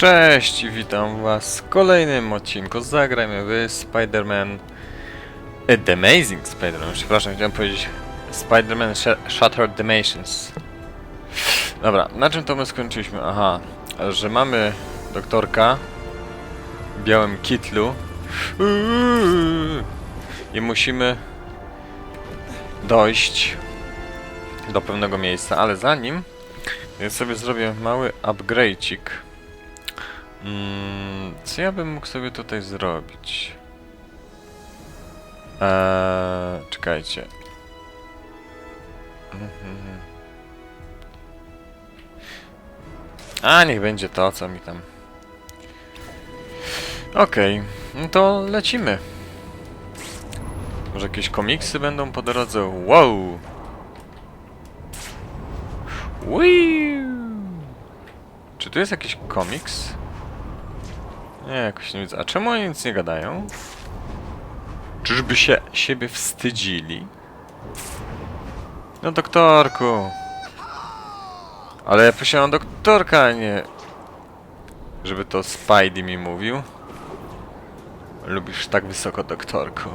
Cześć, witam was w kolejnym odcinku. Zagrajmy w Spider-Man... The Amazing Spider-Man, przepraszam, chciałem powiedzieć Spider-Man Sh- Shattered Dimensions. Dobra, na czym to my skończyliśmy? Aha, że mamy doktorka w białym kitlu i musimy dojść do pewnego miejsca, ale zanim ja sobie zrobię mały upgrade'cik. Mm, co ja bym mógł sobie tutaj zrobić? Eee, czekajcie. Mhm. A, niech będzie to, co mi tam. Okej, no to lecimy. Może jakieś komiksy będą po drodze? Wow! Wiu! Czy tu jest jakiś komiks? Nie, jakoś nie widzę. A czemu oni nic nie gadają? Czyżby się siebie wstydzili? No doktorku! Ale ja prosiłam doktorka, a nie... Żeby to Spidey mi mówił. Lubisz tak wysoko, doktorku?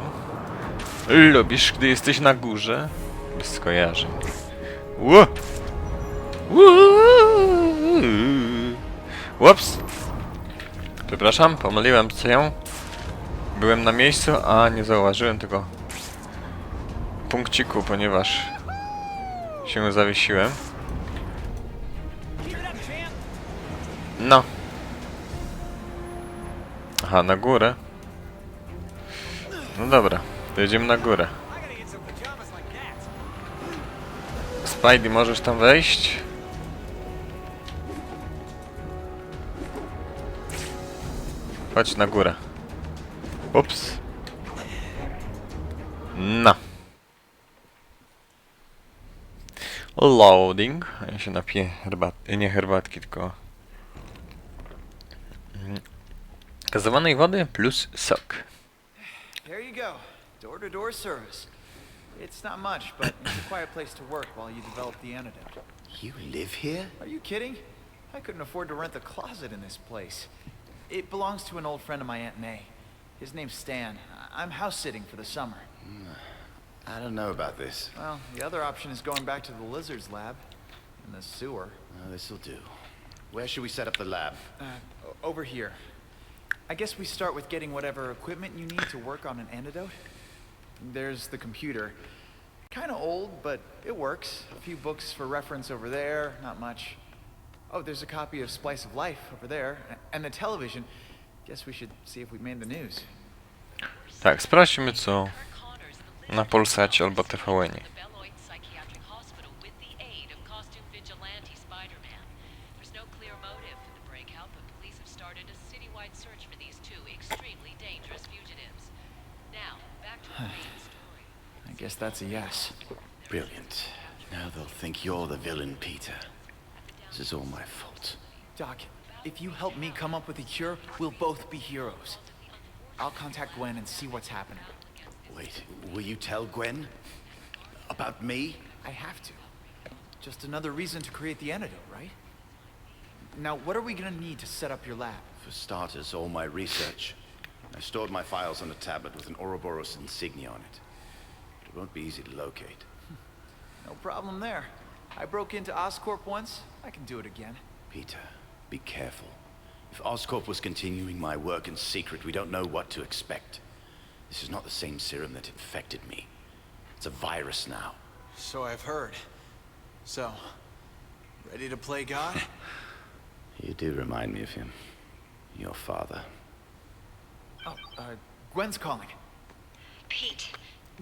Lubisz, gdy jesteś na górze? Bez skojarzeń. Ło! Ups! Przepraszam, pomyliłem się. Byłem na miejscu, a nie zauważyłem tego punkciku, ponieważ się zawiesiłem. No. Aha, na górę. No dobra, jedziemy na górę. Spidey, możesz tam wejść? Chodź na górę. Ups. No. Loading. Ja się napiję herbat... nie herbatki, tylko... Gazowanej wody plus sok. There you go. Door to door service. It's not much, but it's a quiet place to work while you develop the antidote. You live here? Are you kidding? I couldn't afford to rent a closet in this place. It belongs to an old friend of my Aunt May. His name's Stan. I'm house sitting for the summer. I don't know about this. Well, the other option is going back to the lizard's lab in the sewer. Uh, this'll do. Where should we set up the lab? Uh, over here. I guess we start with getting whatever equipment you need to work on an antidote. There's the computer. Kind of old, but it works. A few books for reference over there, not much. Oh, there's a copy of Splice of Life over there. A- And the television. Guess we should see if we made the news. Tak, sprawdźmy co na Polsacie albo TVN. Beloit Psychiatric Hospital with the aid of costume vigilante Spider-Man. There's no clear motive for the breakout, but police have started a citywide search for these two extremely dangerous fugitives. Now, back to the main story. I guess that's a yes. Brilliant. Now they'll think you're the villain, Peter. This is all my fault. Doc, if you help me come up with a cure, we'll both be heroes. I'll contact Gwen and see what's happening. Wait, will you tell Gwen? About me? I have to. Just another reason to create the antidote, right? Now, what are we gonna need to set up your lab? For starters, all my research. I stored my files on a tablet with an Ouroboros insignia on it. It won't be easy to locate. No problem there. I broke into Oscorp once. I can do it again. Peter, be careful. If Oscorp was continuing my work in secret, we don't know what to expect. This is not the same serum that infected me. It's a virus now. So I've heard. So, ready to play God? You do remind me of him. Your father. oh, uh, Gwen's calling. Pete,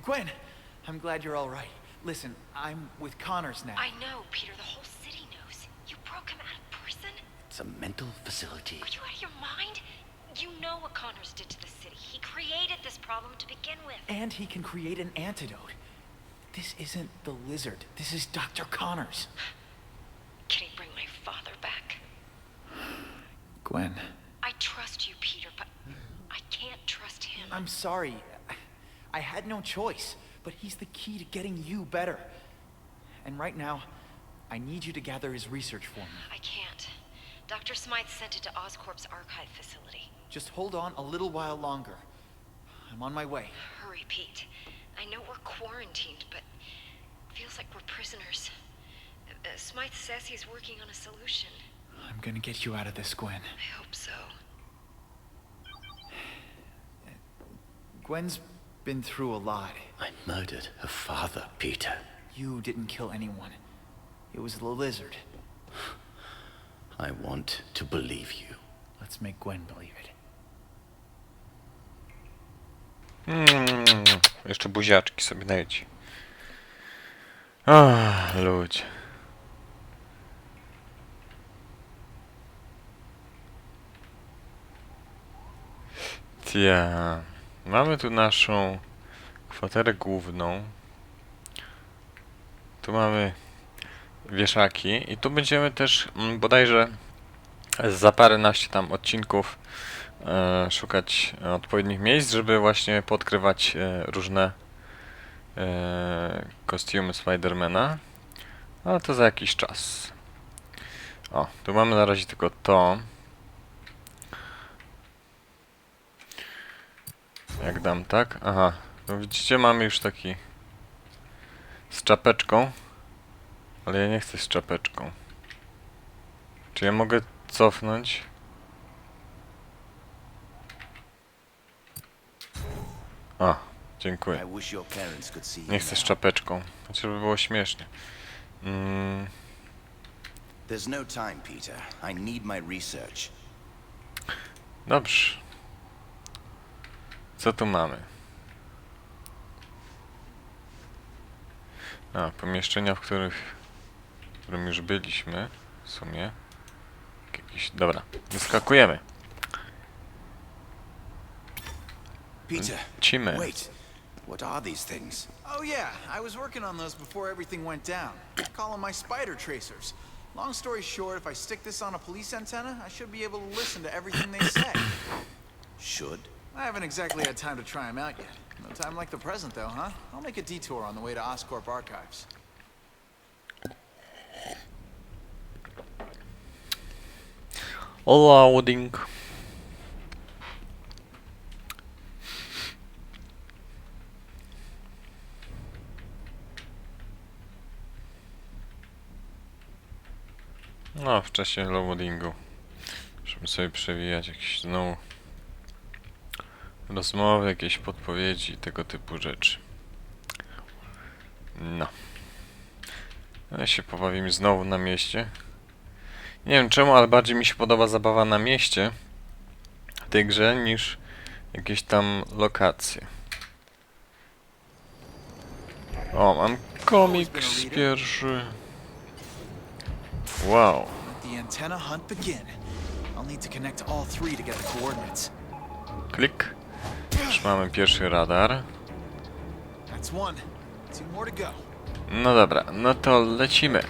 Gwen, I'm glad you're all right. Listen, I'm with Connors now. I know, Peter, the whole city knows. You broke him out of prison? It's a mental facility. Are you out of your mind? You know what Connors did to the city. He created this problem to begin with. And he can create an antidote. This isn't the lizard. This is Dr. Connors. Can he bring my father back? Gwen, I trust you, Peter, but I can't trust him. I'm sorry. I had no choice, but he's the key to getting you better. And right now, I need you to gather his research for me. I can't. Dr. Dr. Smythe sent it to Oscorp's archive facility. Just hold on a little while longer. I'm on my way. Hurry, Pete. I know we're quarantined, but it feels like we're prisoners. Uh, uh, Smythe says he's working on a solution. I'm gonna get you out of this, Gwen. I hope so. Gwen's been through a lot. I murdered her father, Peter. You didn't kill anyone. It was the lizard. I want to believe you. Let's make Gwen believe it. Mm, jeszcze buziaczki sobie dajcie. Ah, ludzie. Tia. Mamy tu naszą kwaterę główną. Tu mamy wieszaki i tu będziemy też mm, bodajże za paręnaście tam odcinków e, szukać odpowiednich miejsc, żeby właśnie podkrywać e, różne e, kostiumy Spidermana. Ale to za jakiś czas. O, tu mamy na razie tylko to. Jak dam tak? Aha, no widzicie, mamy już taki z czapeczką. Ale ja nie chcę z czapeczką. Czy ja mogę cofnąć? A, dziękuję. Nie chcę z czapeczką. Chociażby było śmiesznie. Mm, no dobrze. Co tu mamy? A, pomieszczenia, w których którym już byliśmy. W sumie. Jakieś, dobra, wyskakujemy. Peter, Cimy. wait. What are these things? Oh yeah, I was working on those before everything went down. I call them my spider tracers. Long story short, if I stick this on a police antenna, I should be able to listen to everything they say. Should? I haven't exactly had time to try them out yet. No time like the present, though, huh? I'll make a detour on the way to Oscorp Archives. Loading. No, w czasie loadingu. Musimy sobie przewijać jakieś znowu rozmowy, jakieś podpowiedzi tego typu rzeczy. No. Ja się pobawimy znowu na mieście. Nie wiem czemu, ale bardziej mi się podoba zabawa na mieście w tej grze niż jakieś tam lokacje. O, mam komiks pierwszy. Wow. Klik. Już mamy pierwszy radar. No dobra, no to lecimy.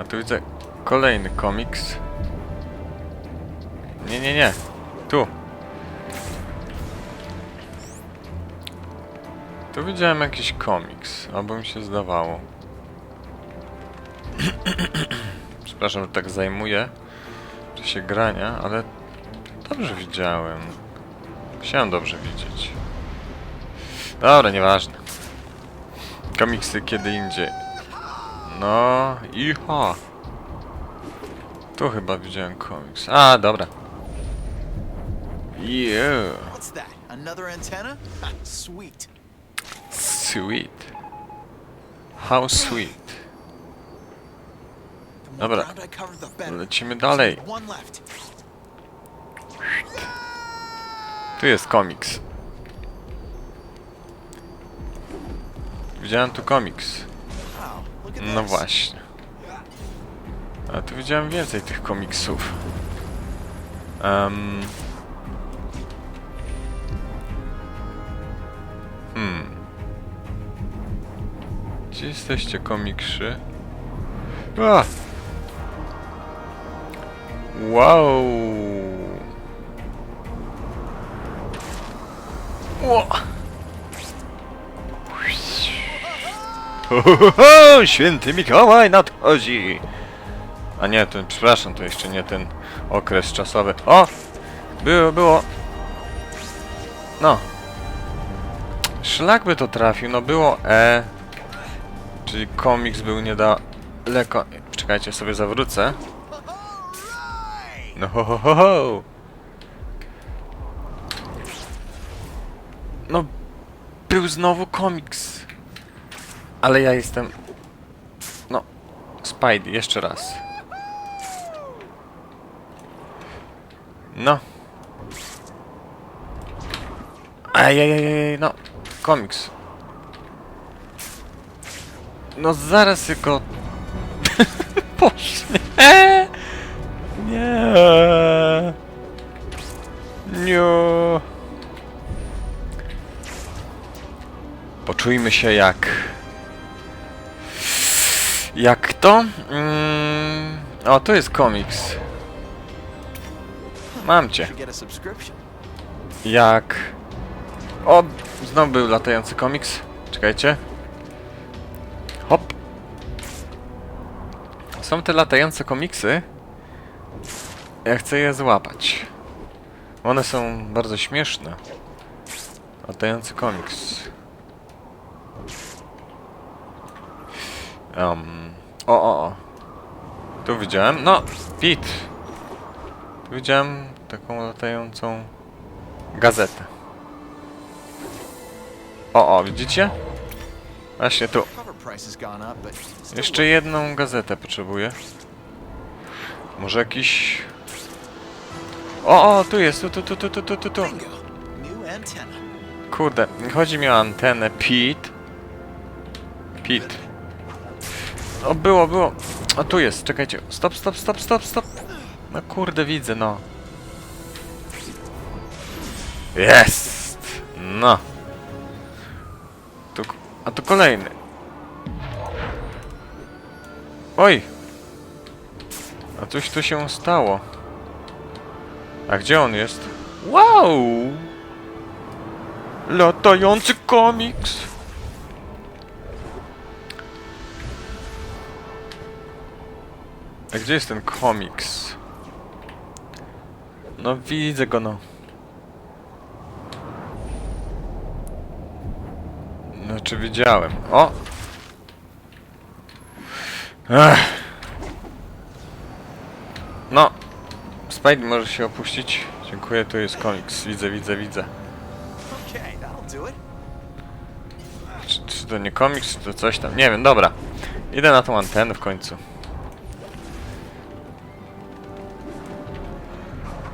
A tu widzę kolejny komiks. Nie, nie, nie. Tu. Tu widziałem jakiś komiks, albo mi się zdawało. Przepraszam, że tak zajmuję w czasie grania, ale dobrze widziałem. Chciałem dobrze widzieć. Dobra, nieważne. Komiksy kiedy indziej. No, iha. Tu chyba widziałem komiks. A, dobra. Yeah. What's that? Another antenna? Ha, sweet. Sweet. How sweet. Dobra. I. Lecimy dalej. Tu jest komiks. Widziałem tu komiks. Wow, No właśnie. A tu widziałem więcej tych komiksów. Um. Hmm. Gdzie jesteście komiksy? A! Wow! Ło! Ho, ho, ho, święty Mikołaj nadchodzi! A nie, to, przepraszam, to jeszcze nie ten okres czasowy. O! Było, było. No. Szlak by to trafił, no było E. Czyli komiks był niedaleko. Czekajcie, sobie zawrócę. No ho ho ho ho! No, był znowu komiks. Ale ja jestem... No, Spidey, jeszcze raz. No. Ajajajaj, no. Komiks. No zaraz tylko... Posznie. Nie. Nie. Poczujmy się jak... Jak to? Mm... O, tu jest komiks. Mam cię. Jak... O, znowu był latający komiks. Czekajcie. Hop. Są te latające komiksy. Ja chcę je złapać. One są bardzo śmieszne. Latający komiks. Um. O, o, o. Tu widziałem. No, Pit. Tu widziałem taką latającą gazetę. O, o, widzicie? Właśnie tu. Jeszcze jedną gazetę potrzebuję. Może jakiś... O, o, tu jest, tu, tu, tu, tu, tu, tu, tu, tu. Kurde, chodzi mi o antenę Pete. Pete. O, było, było. O, tu jest, czekajcie. Stop, stop, stop, stop, stop. No kurde, widzę, no. Jest! No. Tu, a tu kolejny. Oj! A coś tu się stało. A gdzie on jest? Wow! Latający komiks! A gdzie jest ten komiks? No widzę go no. Znaczy widziałem. O! Ech. No. Spidey może się opuścić. Dziękuję, tu jest komiks. Widzę, widzę, widzę. Czy, czy to nie komiks, czy to coś tam? Nie wiem, dobra. Idę na tą antenę w końcu.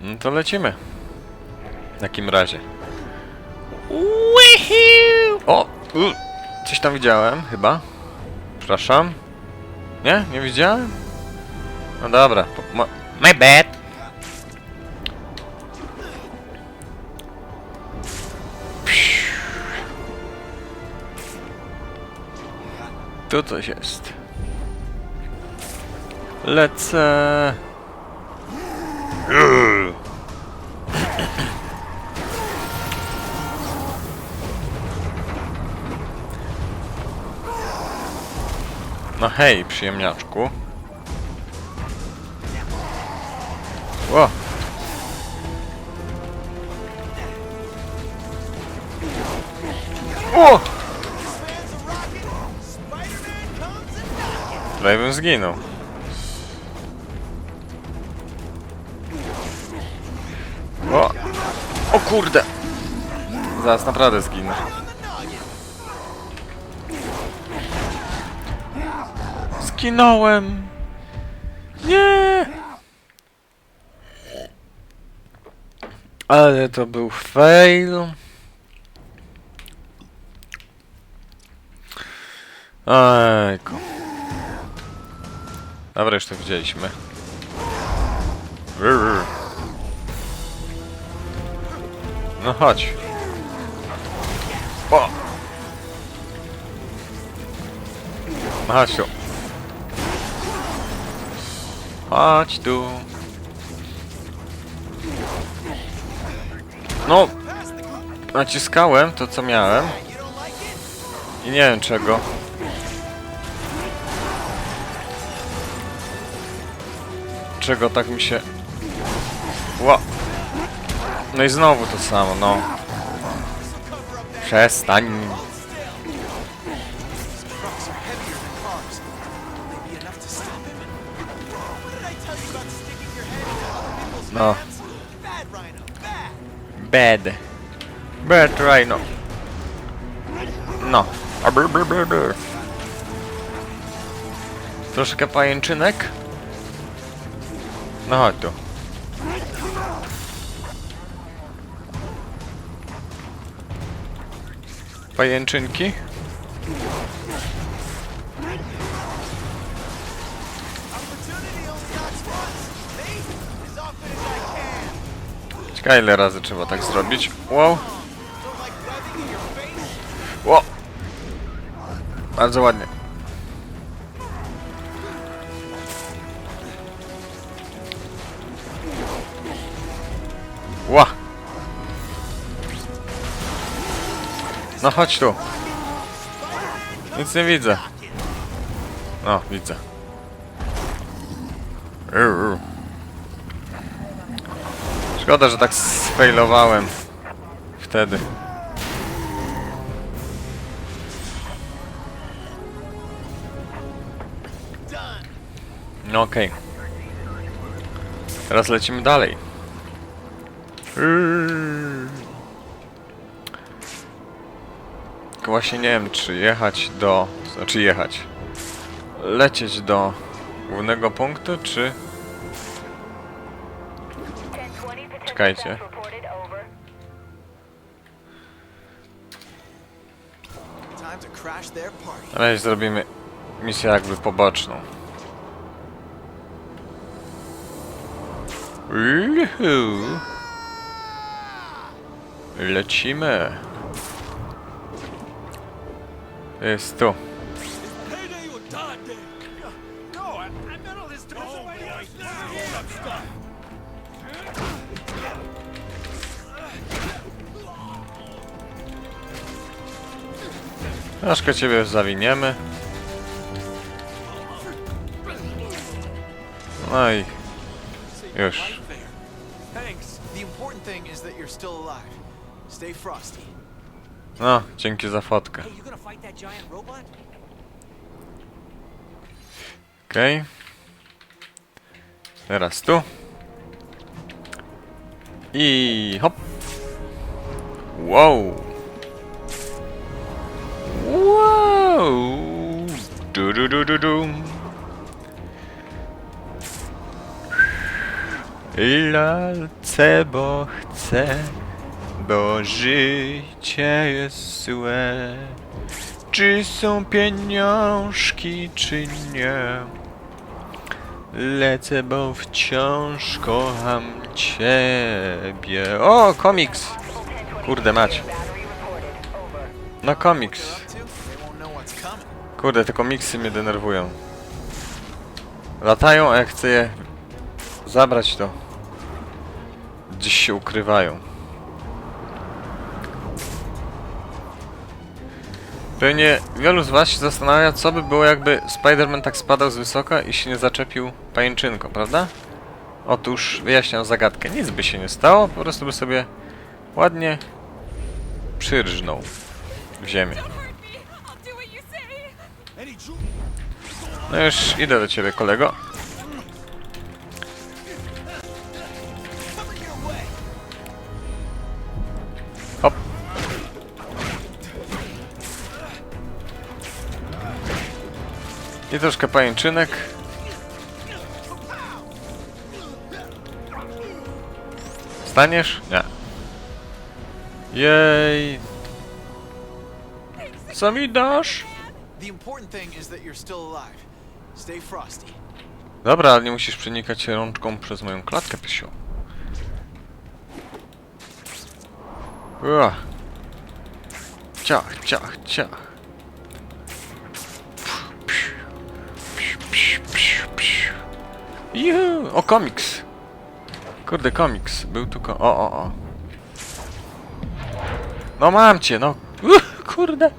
No to lecimy. W takim razie. O! U, coś tam widziałem, chyba. Przepraszam. Nie? Nie widziałem? No dobra. po- My bad. Tu coś jest. Lecę. No hej, przyjemniaczku. Ło! O! Prawie bym zginął. O! O kurde! Zaraz naprawdę zginę. Zginąłem! Nie! Ale to był fail. Ejku. Dobra, już to widzieliśmy. No chodź. O! Chodź tu. Chodź tu. No. Naciskałem to co miałem. I nie wiem czego. Czego tak mi się... Ła. No i znowu to samo, no. Przestań. No. Bad. Bad Rhino. No. A brr, brr, brr, brr. Troszkę pajęczynek. No chodź tu. Pajęczynki. Ciekawe ile razy trzeba tak zrobić. Wow. Wow. Bardzo ładnie. Ła! No chodź tu. Nic nie widzę. No, widzę. Ur. Szkoda, że tak sfailowałem wtedy. No okej. Teraz lecimy dalej. Tylko właśnie nie wiem, czy jechać do... Znaczy jechać. Lecieć do głównego punktu, czy... Na razie zrobimy misję jakby poboczną. Lecimy. Jest tu. Troszkę ciebie zawiniemy. No i już. No, dzięki za fotkę. Okej. Teraz tu. I hop. Wow. Du du du du du. Lalce, bo chcę, bo życie jest złe. Czy są pieniążki, czy nie? Lecę, bo wciąż kocham ciebie. O, komiks! Kurde mać. No komiks. Kurde, te komiksy mnie denerwują. Latają, a jak chcę je zabrać, to gdzieś się ukrywają. Pewnie wielu z was się zastanawia, co by było jakby Spider-Man tak spadał z wysoka i się nie zaczepił pajęczynką, prawda? Otóż wyjaśniam zagadkę. Nic by się nie stało, po prostu by sobie ładnie przyrżnął w ziemię. No już idę do ciebie, kolego. Hop. I troszkę pajęczynek. Staniesz? Nie. Jej. Co mi dasz? The important thing is that you're still alive. Dobra, ale nie musisz przenikać rączką przez moją klatkę pysią. Ua. Ciach, ciach, ciach. Juhu! O, komiks! Kurde, komiks. Był tu ko... O, o, o. No mam cię, no. Uch, kurde.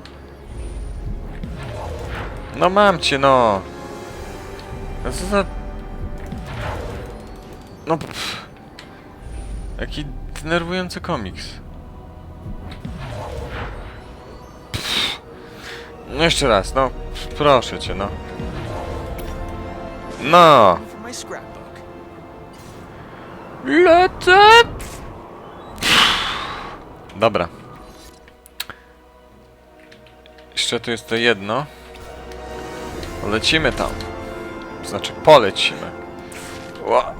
No mam cię, no. A Co za... No... Pff. Jaki denerwujący komiks. No jeszcze raz, no. Proszę cię, no. No. Lecę! Dobra. Jeszcze tu jest to jedno. Lecimy tam. Znaczy polecimy. Ła.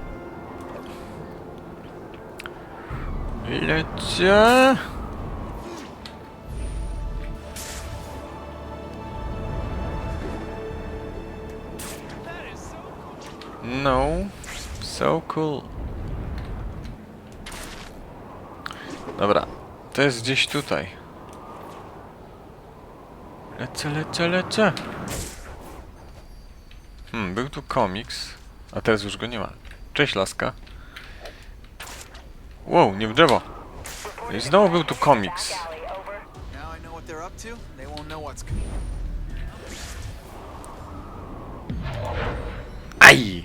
Lecę. No. So cool. Dobra, to jest gdzieś tutaj. Lecę, lecę, lecę. Hmm, był tu komiks, a teraz już go nie ma. Cześć, laska. Wow, nie w drzewo. I znowu był tu komiks. Aj!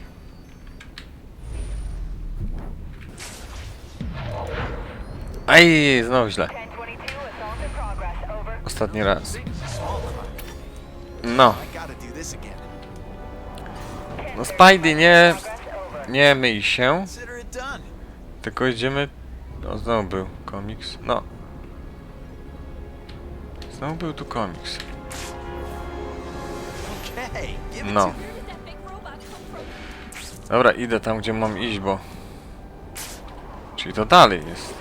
Aj, znowu źle. 1022, assault in progress, over. Ostatni raz. No, no Spidey, nie, nie myj się. Tylko idziemy... O, znowu był komiks. No. Znowu był tu komiks. No. Dobra, idę tam, gdzie mam iść, bo... Czyli to dalej jest.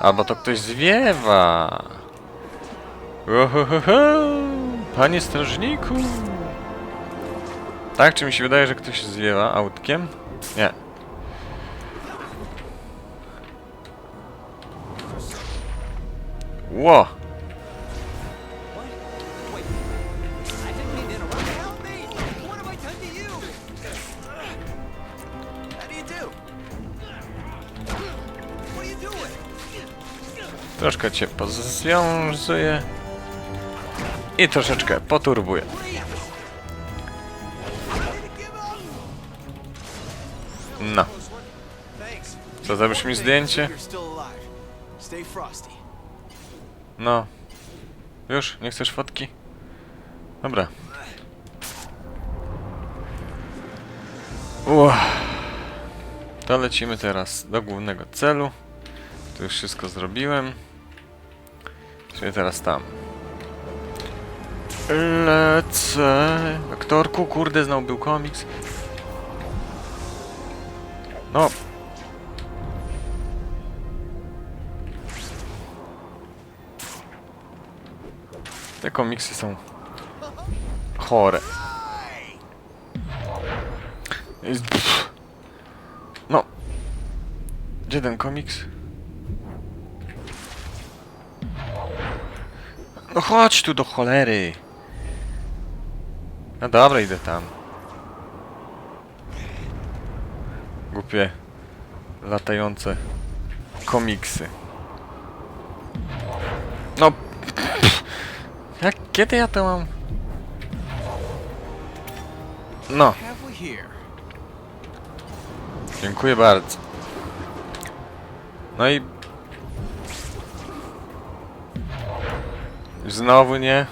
Albo to ktoś zwiewa. Ohohoho! Panie strażniku! Tak, czy mi się wydaje, że ktoś zwiewa autkiem? Nie. Ło! Wait. I didn't mean to interrupt. Help No. Co, zrobisz mi zdjęcie? No. Już? Nie chcesz fotki? Dobra. Uff. To lecimy teraz do głównego celu. Tu już wszystko zrobiłem. Czyli teraz tam. Lecę. Aktorku, kurde, znowu był komiks. No. Te komiksy są chore. No. Gdzie ten komiks? No chodź tu do cholery. No dobra, idę tam. Latające komiksy. No. Jak, kiedy ja to mam? No, dziękuję bardzo. No i... Znowu nie.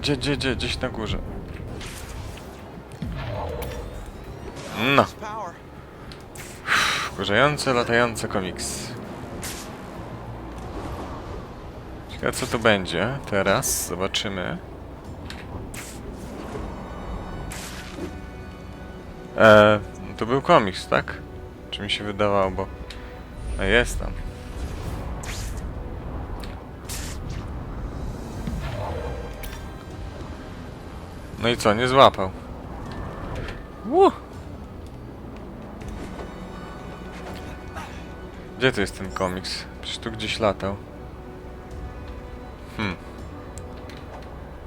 Gdzie, gdzie, gdzie? Gdzieś na górze. No, wkurzający, latający komiks. Ciekawe co tu będzie teraz. Zobaczymy. Eee, to był komiks, tak? Czy mi się wydawało, bo... A jest tam. No i co, nie złapał. Ło! Gdzie to jest ten komiks? Przecież tu gdzieś latał. Hmm.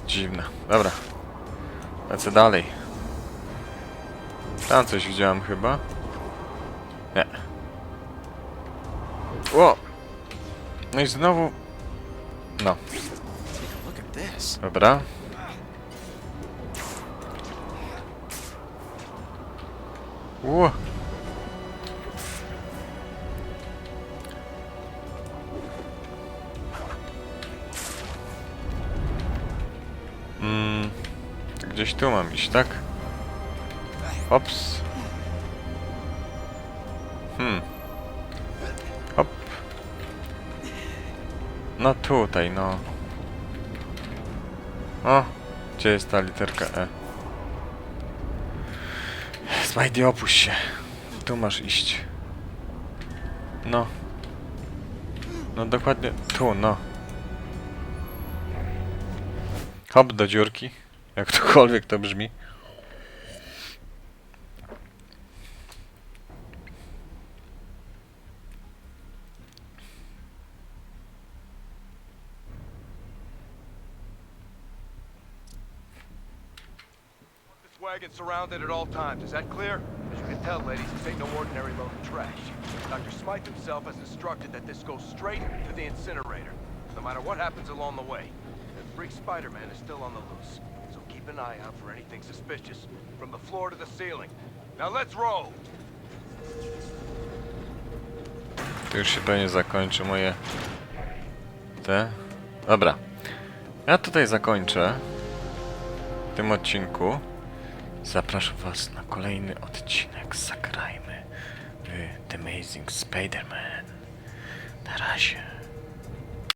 Dziwne. Dobra. Lecę dalej. Tam coś widziałem chyba. Nie. Ło! No i znowu... No. Dobra. Ło! Tu mam iść, tak? Ops. Hmm. Hop. No tutaj, no. O, gdzie jest ta literka E? Spidey, opuść się. Tu masz iść. No. No dokładnie tu, no. Hop do dziurki. Jak tokolwiek to brzmi. This wagon surrounded at all times. Is that clear? As you can tell, ladies, this ain't no ordinary load of trash. Dr. Smythe himself has instructed that this goes straight to the incinerator, no matter what happens along the way. The freak Spider-Man is still on the loose, keep an eye out for anything suspicious, from the floor to the ceiling. Now let's roll! Już się pewnie zakończy moje... Te... Dobra. Ja tutaj zakończę. W tym odcinku. Zapraszam was na kolejny odcinek. Zagrajmy w The Amazing Spider-Man. Na razie.